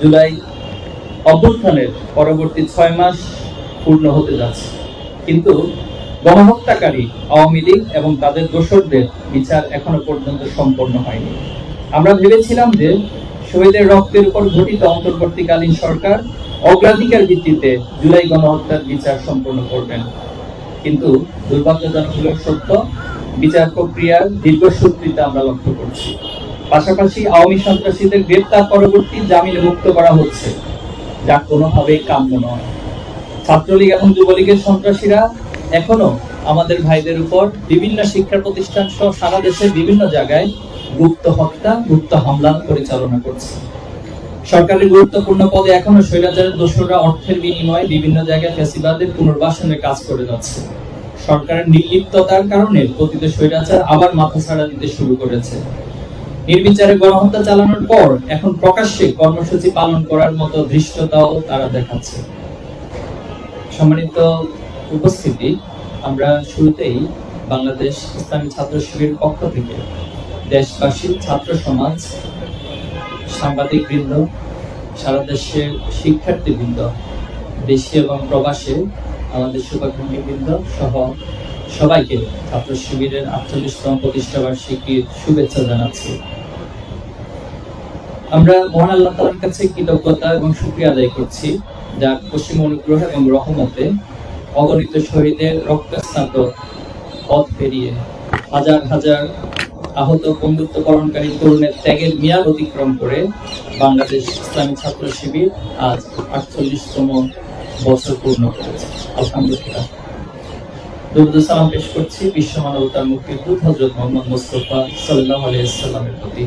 জুলাই অভ্যুত্থানের পরবর্তী ছয় মাস পূর্ণ হতে যাচ্ছে। কিন্তু গণহত্যাকারী, আওয়ামী লীগ এবং তাদের দোসরদের বিচার এখনও পর্যন্ত সম্পন্ন হয়নি। আমরা ভেবেছিলাম যে শহীদের রক্তের উপর গঠিত অন্তর্বর্তীকালীন সরকার অগ্রাধিকার ভিত্তিতে জুলাই গণহত্যার বিচার সম্পন্ন করবেন। কিন্তু দুর্ভাগ্যজনক হলেও সত্য, বিচার প্রক্রিয়ার দীর্ঘসূত্রিতা আমরা লক্ষ্য করছি। পাশাপাশি আওয়ামী সন্ত্রাসীদের গ্রেপ্তার পরবর্তী জামিনে মুক্ত করা হচ্ছে, যা কোনোভাবেই কাম্য নয়। ছাত্রলীগ এবং যুবলীগের সন্ত্রাসীরা এখনও আমাদের ভাইদের উপর বিভিন্ন শিক্ষা প্রতিষ্ঠান সহ সারা দেশের বিভিন্ন জায়গায় গুপ্ত হত্যা, গুপ্ত হামলা পরিচালনা করছে। সরকারের গুরুত্বপূর্ণ পদে এখনও স্বৈরাচারের দোষরা অর্থের বিনিময়ে বিভিন্ন জায়গায় ফ্যাসিবাদের পুনর্বাসনের কাজ করে যাচ্ছে। সরকারের নির্লিপ্ততার কারণে পতিত স্বৈরাচার আবার মাথা ছাড়া দিতে শুরু করেছে। নির্বিচারে গণহত্যা চালানোর পর এখন প্রকাশ্যে কর্মসূচি পালন করার মতো ধৃষ্টতাও তারা দেখাচ্ছে। সম্মানিত উপস্থিতি, আমরা শুরুতেই বাংলাদেশ ইসলামী ছাত্র শিবিরের পক্ষ থেকে দেশবাসী, ছাত্র সমাজ সাংবাদিক বৃন্দ সারা দেশের শিক্ষার্থী বৃন্দ দেশে এবং প্রবাসে, আমাদের শুভাকাঙ্ক্ষী বৃন্দ সহ সবাইকে ছাত্র শিবিরের আটচল্লিশতম প্রতিষ্ঠা বার্ষিকীর শুভেচ্ছা জানাচ্ছি। আমরা মহান আল্লাহ তাআলার কাছে কৃতজ্ঞতা এবং শুকরিয়া আদায় করছি যার পশ্চিম অনুগ্রহ এবং রহমতে অগণিত শহীদের রক্তস্নাত পথ পেরিয়ে হাজার হাজার আহত বন্ধুত্বকরণকারী তরুণের ত্যাগের মেয়াদ অতিক্রম করে বাংলাদেশ ইসলামী ছাত্র শিবির আজ আটচল্লিশতম বছর পূর্ণ করেছে। আলহামদুলিল্লাহ। দুরুদ সালাম পেশ করছি বিশ্ব মানবতার মুক্তির দূত হজরত মোহাম্মদ মুস্তফা সাল্লাহ আলাইসাল্লামের প্রতি।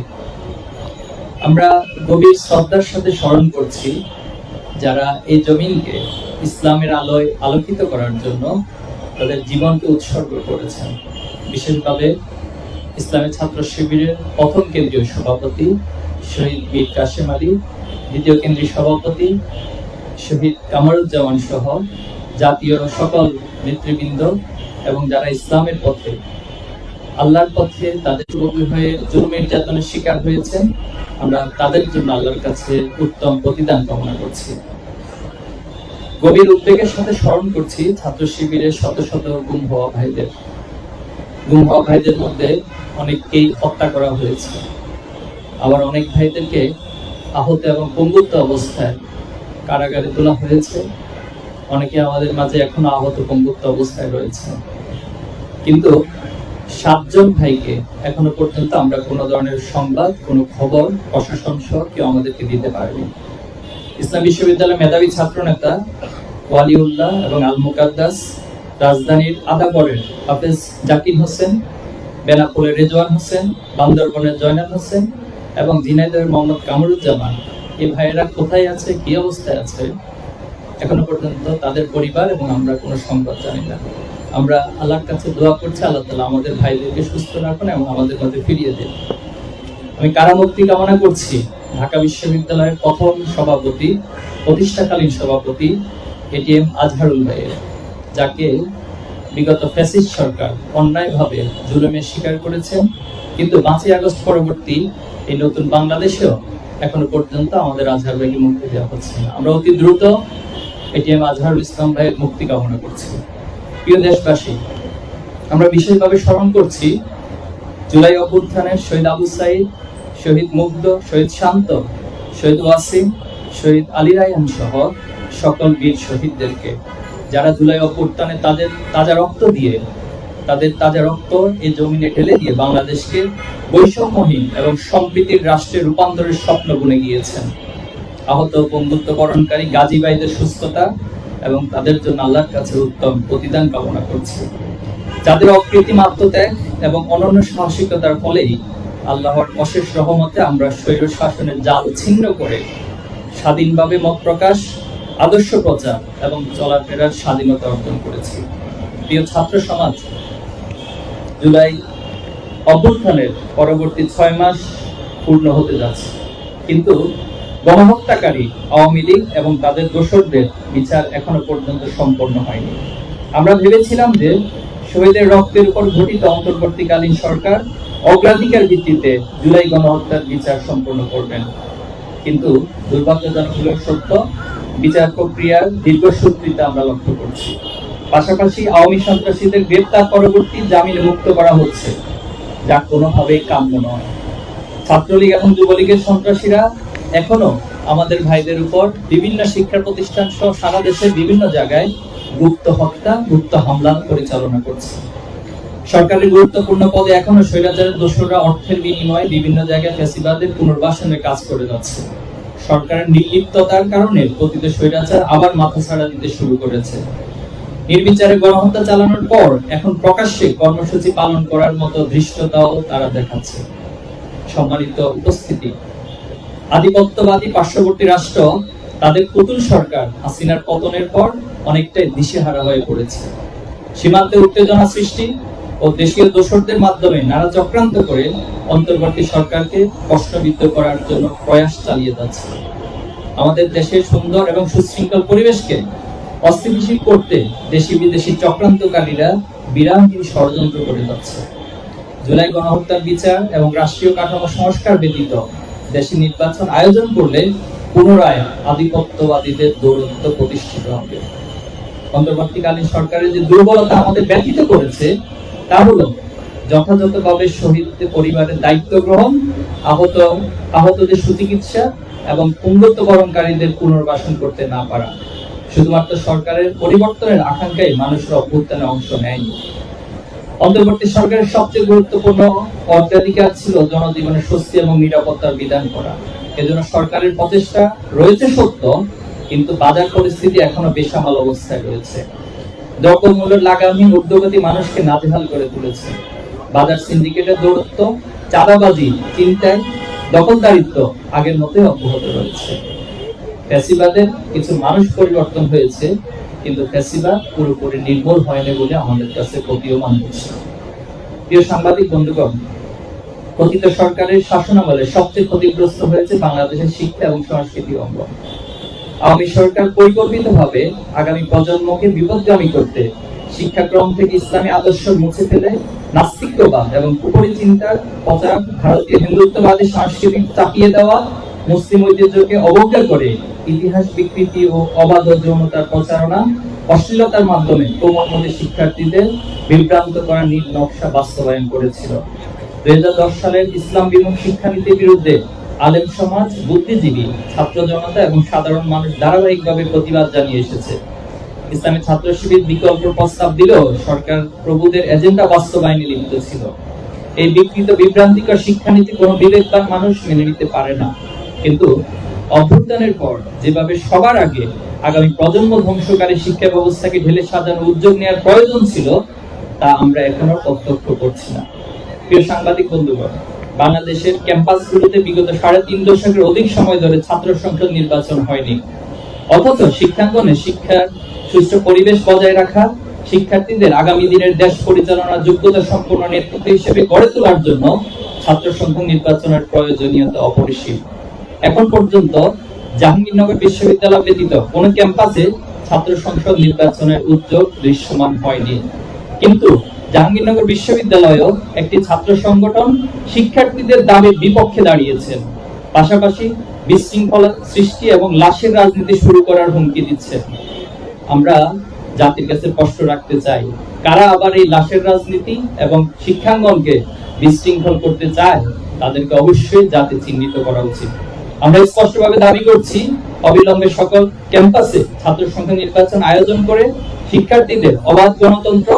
আমরা গভীর শ্রদ্ধার সাথে স্মরণ করছি যারা এই জমিনকে ইসলামের আলোয় আলোকিত করার জন্য তাদের জীবনকে উৎসর্গ করেছেন। বিশেষভাবে ইসলামের ছাত্র শিবিরের প্রথম কেন্দ্রীয় সভাপতি শহীদ বীর কাশেম আলী, দ্বিতীয় কেন্দ্রীয় সভাপতি শহীদ কামরুজ্জামান সহ জাতীয় সকল নেতৃবৃন্দ এবং যারা ইসলামের পথে আল্লাহর পথে তাদের যুবকী হয়ে জুলুম নির্যাতনের শিকার হয়েছেন আমরা তাদের জন্য আল্লাহর কাছে উত্তম প্রতিদান কামনা করছি। গভীর উদ্বেগের সাথে স্মরণ করছি ছাত্র শিবিরের শত শত গুম হওয়া ভাইদের। গুম হওয়া ভাইদের মধ্যে অনেককেই হত্যা করা হয়েছে। আবার অনেক ভাইদেরকে আহত এবং পঙ্গুত্ব অবস্থায় কারাগারে তোলা হয়েছে। অনেকে আমাদের মাঝে এখনও আহত পঙ্গুত্ব অবস্থায় রয়েছে। কিন্তু সাতজন ভাইকে এখনও পর্যন্ত আমরা কোনো ধরনের সংবাদ, কোনো খবর, প্রশাসন সহ কেউ আমাদেরকে দিতে পারেনি। ইসলাম বিশ্ববিদ্যালয়ের মেধাবী ছাত্র নেতা ওয়ালিউল্লাহ এবং আল মুকাদ্দাস রাজধানীর আদাবরের হাফেজ জাকির হোসেন, বেনাপোলের রেজওয়ান হোসেন, বান্দরবনের জয়নাল হোসেন এবং ঝিনাইদহের মোহাম্মদ কামরুজ্জামান। এই ভাইয়েরা কোথায় আছে, কি অবস্থায় আছে, এখনও পর্যন্ত তাদের পরিবার এবং আমরা কোনো সংবাদ জানি না। আমরা আল্লাহর কাছে দোয়া করছি, আল্লাহ তালা আমাদের ভাইদেরকে সুস্থ রাখুন এবং আমাদের মধ্যে ফিরিয়ে দিন। আমি কারামুক্তি কামনা করছি ঢাকা বিশ্ববিদ্যালয়ের প্রথম সভাপতি, প্রতিষ্ঠাকালীন সভাপতি এটিএম আজহারুল ভাইয়ের, যাকে বিগত ফ্যাসিস্ট সরকার অন্যায়ভাবে জুলুমের শিকার করেছেন। কিন্তু পাঁচই আগস্ট পরবর্তী এই নতুন বাংলাদেশেও এখনও পর্যন্ত আমাদের আজহার ভাইকে মুক্তি দেওয়া হচ্ছে না। আমরা অতি দ্রুত এটিএম আজহারুল ইসলাম ভাইয়ের মুক্তি কামনা করছি। প্রিয় দেশবাসী, আমরা বিশেষভাবে স্মরণ করছি জুলাই অভ্যুত্থানের শহীদ আবু সাইদ, শহীদ মুগ্ধ, শহীদ শান্ত, শহীদ ওয়াসিম, শহীদ আলী রায়হান সহ সকল বীর শহীদদেরকে। যারা জুলাই অভ্যুত্থানে তাদের তাজা রক্ত দিয়ে, তাদের তাজা রক্ত এই জমিনে ঢেলে দিয়ে বাংলাদেশকে বৈষম্যহীন এবং সম্প্রীতির রাষ্ট্রে রূপান্তরের স্বপ্ন বুনে গিয়েছেন। আহত বন্ধুত্বকরণকারী গাজী ভাইদের সুস্থতা এবং তাদের জন্য আল্লাহর কাছে উত্তম প্রতিদান কামনা করছি। যাদের অকৃত্রিম আত্মত্যাগ এবং অনন্য সাহসিকতার ফলেই আল্লাহর অশেষ রহমতে আমরা স্বৈর শাসনের জাল ছিন্ন করে স্বাধীনভাবে মত প্রকাশ, আদর্শ প্রচার এবং চলাফেরার স্বাধীনতা অর্জন করেছি। প্রিয় ছাত্র সমাজ, জুলাই অভ্যুত্থানের পরবর্তী ছয় মাস পূর্ণ হতে যাচ্ছে। কিন্তু গণহত্যাকারী আওয়ামী লীগ এবং তাদের দোসরদের বিচার এখনও পর্যন্ত সম্পন্ন হয়নি। আমরা ভেবেছিলাম যে শহীদের রক্তের উপর গঠিত অন্তর্বর্তীকালীন সরকার অগ্রাধিকার ভিত্তিতে জুলাই গণহত্যার বিচার সম্পন্ন করবেন। কিন্তু দুর্ভাগ্যজনক হলেও সত্য, বিচার প্রক্রিয়ার দীর্ঘসূত্রিতা আমরা লক্ষ্য করছি। পাশাপাশি আওয়ামী সন্ত্রাসীদের গ্রেপ্তার পরবর্তী জামিনে মুক্ত করা হচ্ছে। যা কোনোভাবেই কাম্য নয়। ছাত্রলীগ এবং যুবলীগের সন্ত্রাসীরা এখনও আমাদের ভাইদের উপর বিভিন্ন শিক্ষা প্রতিষ্ঠান সহ সারা দেশের বিভিন্ন জায়গায় গুপ্ত হত্যা, গুপ্ত হামলা পরিচালনা করছে। সরকারের গুরুত্বপূর্ণ পদে এখনও স্বৈরাচারের দোসররা অর্থের বিনিময়ে বিভিন্ন জায়গায় ফ্যাসিবাদের পুনর্বাসনের কাজ করে যাচ্ছে। সরকারের নির্লিপ্ততার কারণে পতিত স্বৈরাচার আবার মাথা ছাড়া দিতে শুরু করেছে। নির্বিচারে গণহত্যা চালানোর পর এখন প্রকাশ্যে কর্মসূচি পালন করার মতো ধৃষ্টতাও তারা দেখাচ্ছে। সম্মানিত উপস্থিতি আধিপত্যবাদী পার্শ্ববর্তী রাষ্ট্র, তাদের পুতুল সরকার হাসিনার পতনের পর অনেকটাই দিশেহারা হয়ে পড়েছে। সীমান্তে উত্তেজনা সৃষ্টি ও দেশীয় দোসরদের মাধ্যমে নানা চক্রান্ত করে অন্তর্বর্তী সরকারকে প্রশ্নবিদ্ধ করার জন্য প্রয়াস চালিয়ে যাচ্ছে। আমাদের দেশের সুন্দর এবং সুশৃঙ্খল পরিবেশকে অস্থিতিশীল করতে দেশি বিদেশি চক্রান্তকারীরা বিরামহীন ষড়যন্ত্র করে যাচ্ছে। জুলাই গণহত্যার বিচার এবং রাষ্ট্রীয় কাঠামো সংস্কার ব্যতীত দেশে নির্বাচন আয়োজন করলে পুনরায় আধিপত্যবাদীদের দৌরত্ব প্রতিষ্ঠিত হবে। অন্তর্বর্তীকালীন সরকারের যে দুর্বলতা আমাদের ব্যতীত করেছে, তা হলো যথাযথভাবে শহীদদের পরিবারের দায়িত্ব গ্রহণ, আহত, আহতদের সুচিকিৎসা এবং পুঙ্গত্বকরণকারীদের পুনর্বাসন করতে না পারা। শুধুমাত্র সরকারের পরিবর্তনের আকাঙ্ক্ষায় মানুষের অভ্যুত্থানে অংশ নেয়নি। অন্তর্বর্তী সরকারের সবচেয়ে গুরুত্বপূর্ণ অগ্রাধিকার ছিল জনজীবনের স্বস্তি এবং নিরাপত্তার বিধান করা। এজন্য সরকারের প্রচেষ্টা রয়েছে সত্য, কিন্তু বাজার পরিস্থিতি এখনও বেসামাল অবস্থায় রয়েছে। দ্রব্যমূল্যের লাগামহীন ঊর্ধ্বগতি মানুষকে নাজেহাল করে তুলেছে। বাজার সিন্ডিকেটের দৌরত্ব, চাঁদাবাজি, চিন্তায় দখলদারিত্ব আগের মতোই অব্যাহত রয়েছে। ফ্যাসিবাদের কিছু মানুষ পরিবর্তন হয়েছে কিন্তু ফ্যাসিবাদ পুরোপুরি নির্মূল হয়নি বলে আমাদের কাছে প্রতীয়মান হচ্ছে। প্রিয় সাংবাদিক বন্ধুগণ, কথিত সরকারের শাসনামলে সবচেয়ে ক্ষতিগ্রস্ত হয়েছে বাংলাদেশের শিক্ষা এবং সংস্কৃতি অঙ্গন। আওয়ামী সরকার পরিকল্পিতভাবে আগামী প্রজন্মকে বিপদগামী করতে শিক্ষাক্রম থেকে ইসলামী আদর্শ মুছে ফেলে নাস্তিক্যবাদ এবং কুপরি চিন্তার প্রচার ভারতীয় হিন্দুত্ববাদী সাংস্কৃতিক চাপিয়ে দেওয়া মুসলিম ঐতিহ্যকে অবজ্ঞা করে ইতিহাস বিকৃতি ও অবাধ যৌনতার প্রচারণা অশ্লীলতার মাধ্যমে কোমলমতি শিক্ষার্থীদের বিভ্রান্ত করার নীল নকশা বাস্তবায়ন করেছিল। দুই সালের ইসলাম বিমুখ শিক্ষানীতির বিরুদ্ধে আলেম সমাজ, বুদ্ধিজীবী, ছাত্র জনতা এবং সাধারণ মানুষ ধারাবাহিকভাবে প্রতিবাদ জানিয়ে এসেছে। ইসলামী ছাত্র শিবির বিকল্প প্রস্তাব দিলেও সরকার প্রভুদের এজেন্ডা বাস্তবায়নে লিপ্ত ছিল। এই বিকৃত, বিভ্রান্তিকর শিক্ষানীতি কোনো বিবেকবান মানুষ মেনে নিতে পারে না। কিন্তু অভ্যুত্থানের পর যেভাবে সবার আগে আগামী প্রজন্ম ধ্বংসকারী শিক্ষা ব্যবস্থাকে ঢেলে সাজানোর উদ্যোগ নেওয়ার প্রয়োজন ছিল, তা আমরা এখনও প্রত্যক্ষ করছি না। প্রিয় সাংবাদিক বন্ধুগণ, বাংলাদেশের ক্যাম্পাসগুলোতে বিগত সাড়ে তিন দশকের অধিক সময় ধরে ছাত্র সংসদ নির্বাচন হয়নি। অথচ শিক্ষাঙ্গনে শিক্ষার সুষ্ঠু পরিবেশ বজায় রাখা, শিক্ষার্থীদের আগামী দিনের দেশ পরিচালনার যোগ্যতা সম্পন্ন নেতৃত্ব হিসেবে গড়ে তোলার জন্য ছাত্র সংসদ নির্বাচনের প্রয়োজনীয়তা অপরিসীম। এখন পর্যন্ত জাহাঙ্গীরনগর বিশ্ববিদ্যালয় ব্যতীত কোন ক্যাম্পাসে ছাত্র সংসদ নির্বাচনের উদ্যোগ দৃশ্যমান হয়নি। কিন্তু জাহাঙ্গীরনগর বিশ্ববিদ্যালয়েও একটি ছাত্র সংগঠন শিক্ষার্থীদের দাবির বিপক্ষে দাঁড়িয়েছেন পাশাপাশি বিশৃঙ্খলা সৃষ্টি এবং লাশের রাজনীতি শুরু করার হুমকি দিচ্ছে। আমরা জাতির কাছে স্পষ্ট রাখতে চাই, কারা আবার এই লাশের রাজনীতি এবং শিক্ষাঙ্গনকে বিশৃঙ্খল করতে চায়, তাদেরকে অবশ্যই জাতি চিহ্নিত করা উচিত। আমরা স্পষ্টভাবে দাবি করছি, অবিলম্বে সকল ক্যাম্পাসে ছাত্র সংখ্যা নির্বাচন আয়োজন করে শিক্ষার্থীদের অবাধ গণতন্ত্র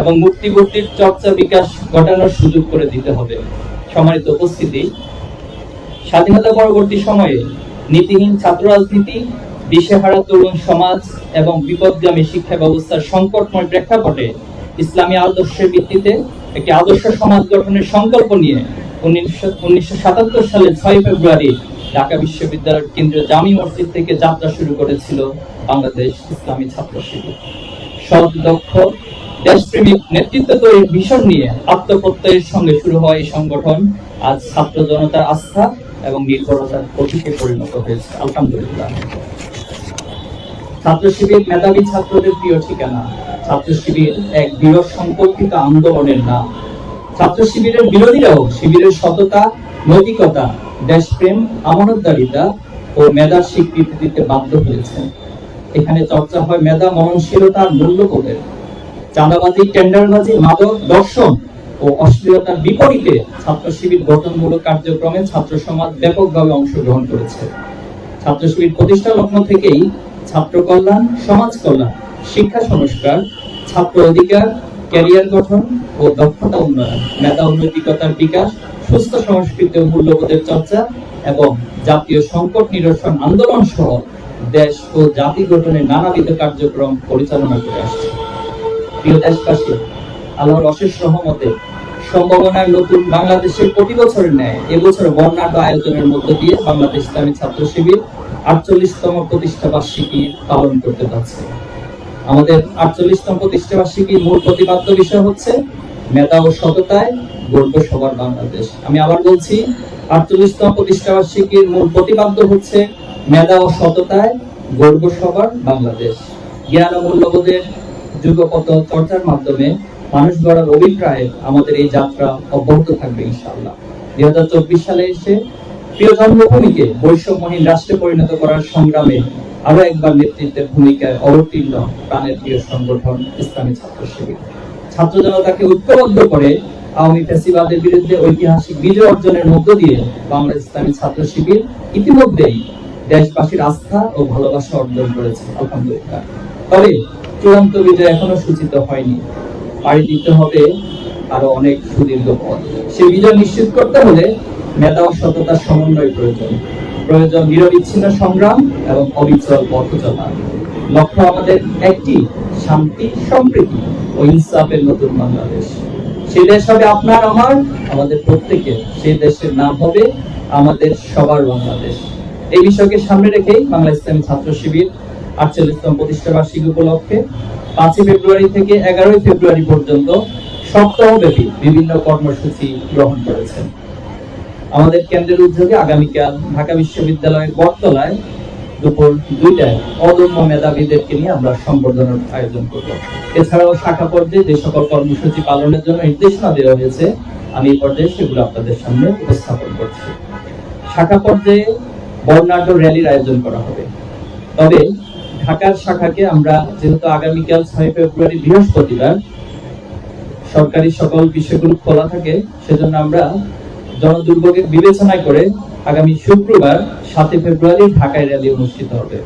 এবং মুক্তিবর্তীর চর্চা বিকাশ ঘটানোর সুযোগ করে দিতে হবে। সম্মানিত উপস্থিতি, স্বাধীনতা পরবর্তী সময়ে নীতিহীন ছাত্র রাজনীতি, দিশেহারা তরুণ সমাজ এবং বিপদগামী শিক্ষা ব্যবস্থার সংকটময় প্রেক্ষাপটে ইসলামী আদর্শের ভিত্তিতে একটি আদর্শ সমাজ গঠনের সংকল্প নিয়ে উনিশশো সালের ছয় ফেব্রুয়ারি ঢাকা বিশ্ববিদ্যালয়ের কেন্দ্রীয় জামি মসজিদ থেকে যাত্রা শুরু করেছিল বাংলাদেশ ইসলামী ছাত্র শিবির। সৎ দক্ষ দেশপ্রেমিক নেতৃত্ব তৈরির ভীষণ নিয়ে আত্মপ্রত্যয়ের সঙ্গে শুরু হওয়া এই সংগঠন। আজ ছাত্র জনতার আস্থা এবং নির্ভরতার প্রতীকে পরিণত হয়েছে। আলহামদুলিল্লাহ। ছাত্র শিবির মেধাবী ছাত্রদের প্রিয় ঠিকানা। ছাত্র শিবির এক দৃঢ় সংকল্পিত আন্দোলনের নাম। ছাত্র শিবিরের বিরোধীরাও শিবিরের সততা, নৈতিকতা, দেশপ্রেম, আমানতদারিতা ও মেধার স্বীকৃতি দিতে বাধ্য হয়েছেন। এখানে চর্চা হয় মেধা মননশীলতা আর মূল্যবোধের চাঁদাবাজি, টেন্ডারবাজি, মাদক, দর্শন ও অশ্লীলতার বিপরীতে ছাত্র শিবির গঠনমূলক কার্যক্রমে ছাত্র সমাজ ব্যাপকভাবে অংশগ্রহণ করেছে। ছাত্র শিবির প্রতিষ্ঠা লগ্ন থেকেই ছাত্র কল্যাণ, সমাজ কল্যাণ শিক্ষা সংস্কার, ছাত্র অধিকার, ক্যারিয়ার গঠন ও দক্ষতা উন্নয়ন, মেধা উন্নতিকতার বিকাশ, সুস্থ সংস্কৃতি ও মূল্যবোধের চর্চা এবং জাতীয় সংকট নিরসন আন্দোলন সহ দেশ ও জাতি গঠনের নানাবিধ কার্যক্রম পরিচালনা করে আসছে। প্রিয় দেশবাসী, আল্লাহর অশেষ রহমতে সম্ভাবনার নতুন বাংলাদেশের প্রতি বছরের ন্যায় এবছর বর্ণাঢ্য আয়োজনের মধ্য দিয়ে বাংলাদেশ ইসলামী ছাত্র শিবির আটচল্লিশতম প্রতিষ্ঠা বার্ষিকী পালন করতে যাচ্ছে। আমাদের আটচল্লিশতম প্রতিষ্ঠা বার্ষিকীর মূল প্রতিপাদ্য বিষয় হচ্ছে মেধা ও সততায় গর্ব সবার বাংলাদেশ। আমি আবার বলছি, আটচল্লিশতম প্রতিষ্ঠা বার্ষিকীর মূল প্রতিপাদ্য হচ্ছে মেধা ও সততায় গর্ব সবার বাংলাদেশ। জ্ঞান ও মূল্যবোধের যুগপত চর্চার মাধ্যমে মানুষ গড়ার অভিপ্রায়ে আমাদের এই যাত্রা অব্যাহত থাকবে ইনশাআল্লাহ। দুই হাজার চব্বিশ সালে এসে প্রিয় জন্মভূমিকে বৈষম্যহীন রাষ্ট্রে পরিণত করার সংগ্রামে আরও একবার নেতৃত্বের ভূমিকায় অবতীর্ণ প্রাণের প্রিয় সংগঠন ইসলামী ছাত্র শিবির। ছাত্র জনতাকে ঐক্যবদ্ধ করে আওয়ামী ফ্যাসিবাদের বিরুদ্ধে ঐতিহাসিক বিজয় অর্জনের মধ্য দিয়ে বাংলাদেশ ইসলামী ছাত্র শিবির ইতিমধ্যেই দেশবাসীর আস্থা ও ভালোবাসা অর্জন করেছে, আলহামদুলিল্লাহ। তবে চূড়ান্ত বিজয় এখনও সূচিত হয়নি। পাড়ি দিতে হবে আরও অনেক সুদীর্ঘ পথ। সেই বিজয় নিশ্চিত করতে হলে মেধা ও সততার সমন্বয় প্রয়োজন। প্রয়োজন নিরবিচ্ছিন্ন সংগ্রাম এবং অবিচল পথ চলা লক্ষ্য আমাদের একটি, শান্তি, সম্প্রীতি ও ইনসাফের নতুন বাংলাদেশ। সেই দেশ হবে আপনার আমার আমাদের প্রত্যেকের। সেই দেশের নাম হবে আমাদের সবার বাংলাদেশ। এই বিষয়কে সামনে রেখেই বাংলা ইসলামী ছাত্র শিবির আটচল্লিশতম প্রতিষ্ঠা বার্ষিকী উপলক্ষে পাঁচই ফেব্রুয়ারি থেকে এগারোই ফেব্রুয়ারি পর্যন্ত সপ্তাহব্যাপী বিভিন্ন কর্মসূচি গ্রহণ করেছেন। আমাদের কেন্দ্রের উদ্যোগে আগামীকাল ঢাকা বিশ্ববিদ্যালয়ের বটতলায় দুপুর দুইটায় অদম্য মেধাবীদেরকে নিয়ে আমরা সম্বর্ধনার আয়োজন করব। এছাড়াও শাখা পর্যায়ে যে সকল কর্মসূচি পালনের জন্য নির্দেশনা দেওয়া হয়েছে, আমি এই পর্যায়ে সেগুলো আপনাদের সামনে উপস্থাপন করছি। শাখা পর্যায়ে বর্ণাঢ্য র্যালির আয়োজন করা হবে। তবে ঢাকার শাখাকে আমরা যেহেতু আগামীকাল ছয় ফেব্রুয়ারি বৃহস্পতিবার, সরকারি সকল বিষয়গুলো খোলা থাকে, সেজন্য আমরা জনদুর্ভোগের বিবেচনায় করে আগামী শুক্রবার সাতই ফেব্রুয়ারি ঢাকায় র্যালি অনুষ্ঠিত হবে।